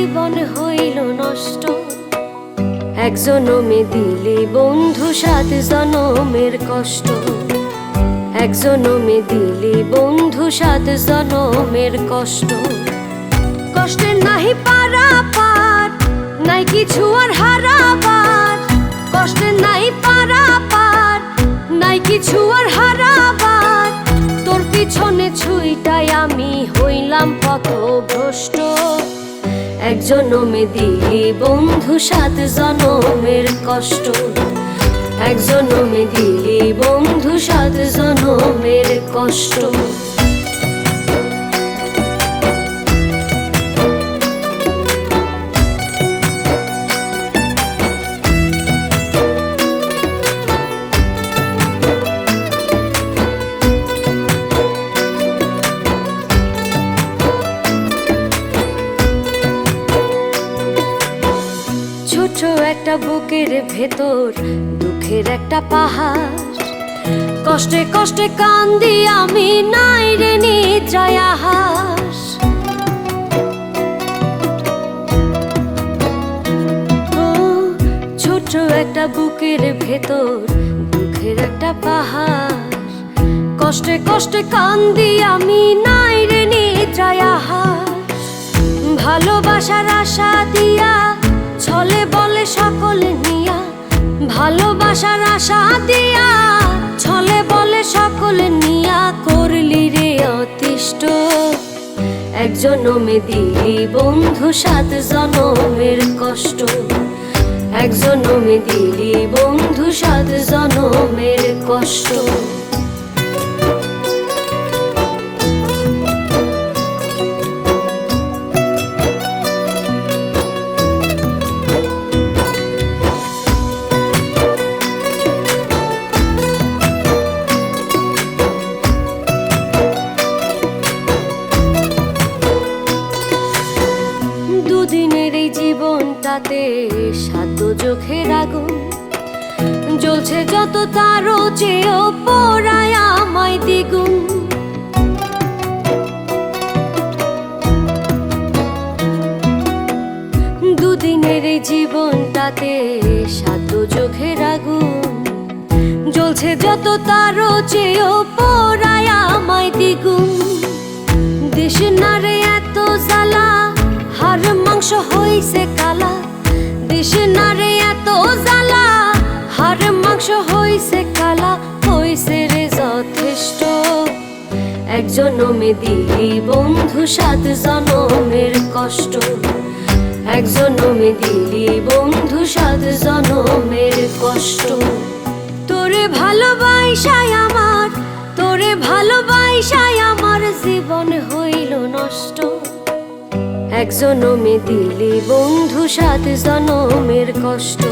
জীবন হইল নষ্ট। এক জনমে দিলে বন্ধু, সাত জনমের কষ্ট। এক জনমে দিলে বন্ধু, সাত জনমের কষ্ট। কষ্টের নাহি পারা পার নাই কিছু আর জনমে দিলি বন্ধু সাত জনমের কষ্ট। এক জনমে দিলি বন্ধু সাত জনমের কষ্ট। ছোট একটা বুকের ভেতর, দুঃখের একটা পাহাড়। কষ্টে কষ্টে কান্দি আমি, নাই রে নিদ্রায় আহাস। ছোট একটা বুকের ভেতর, দুঃখের একটা পাহাড়। কষ্টে কষ্টে কান্দি আমি, নাই রে নিদ্রায় আহাস। ভালোবাসার আশা দিয়া ছলে বলে সকলে নিয়া ভালোবাসার আশা দিয়া। ছলে বলে সকলে নিয়া করলি রে অতিষ্ঠ। এক জনমে দিলি বন্ধু, সাত জনমের কষ্ট। এক জনমে দিলি বন্ধু, সাত জনমের কষ্ট। দুদিনের এই জীবনটাতে সাত চোখের আগুন। জ্বলছে যত তারও চেয়েও পড়ায় আমায় দ্বিগুণ। দুদিনের এই জীবনটাতে সাত চোখের আগুন। জ্বলছে যত তারও চেয়েও পড়ায় আমায় দ্বিগুণ। দেশ নারে এত জ্বালা, হার মাংস হইছে কালা। দেশ নারে এত জ্বালা হার মাংস হইছে কালা। হইছে রে যথেষ্ট। এক জনমে দিলি বন্ধু সাত জনমের কষ্ট। এক জনমে দিলি বন্ধু সাত জনমের কষ্ট। তোরে ভালোবাসায় আমার, তোরে ভালোবাসায় আমার জীবন হইল নষ্ট। এক জনমে দিলি বন্ধু, সাত জনমের কষ্ট।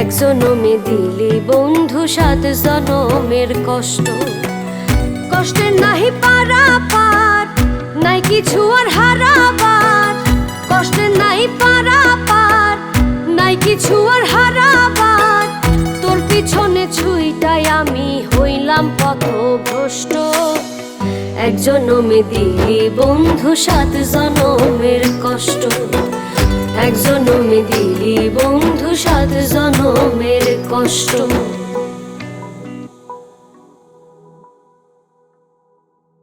এক জনমে দিলি বন্ধু, সাত জনমের কষ্ট। কষ্টের নাহি পারা পার নাই কিছু আর হারাবার। কষ্টের নাই পার এক জনমে দিলি বন্ধু সাত জনমের কষ্ট। এক জনমে দিলি বন্ধু সাত জনমের কষ্ট।